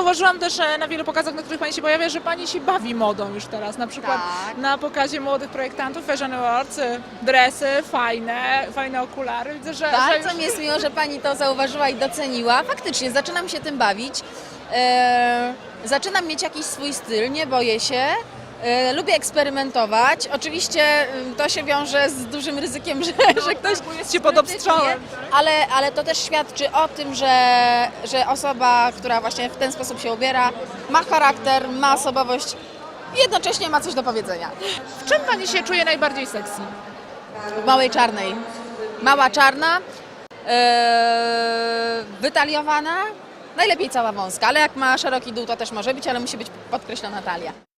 Zauważyłam też e, na wielu pokazach, na których Pani się pojawia, że Pani się bawi modą już teraz. Na przykład Tak. na pokazie młodych projektantów Fashion Awards, e, dresy fajne, fajne okulary. Widzę, że, że Bardzo już... mi jest miło, że Pani to zauważyła i doceniła. Faktycznie, zaczynam się tym bawić. E, zaczynam mieć jakiś swój styl, nie boję się. E, lubię eksperymentować. Oczywiście to się wiąże z dużym ryzykiem, że, że ktoś jest się pod obstrzałem. ale, ale to też świadczy o tym, że, że osoba, która właśnie w ten sposób się ubiera, ma charakter, ma osobowość i jednocześnie ma coś do powiedzenia. W czym Pani się czuje najbardziej sexy? W małej czarnej. Mała czarna, e, wytaliowana, najlepiej cała wąska, ale jak ma szeroki dół to też może być, ale musi być podkreślona talia.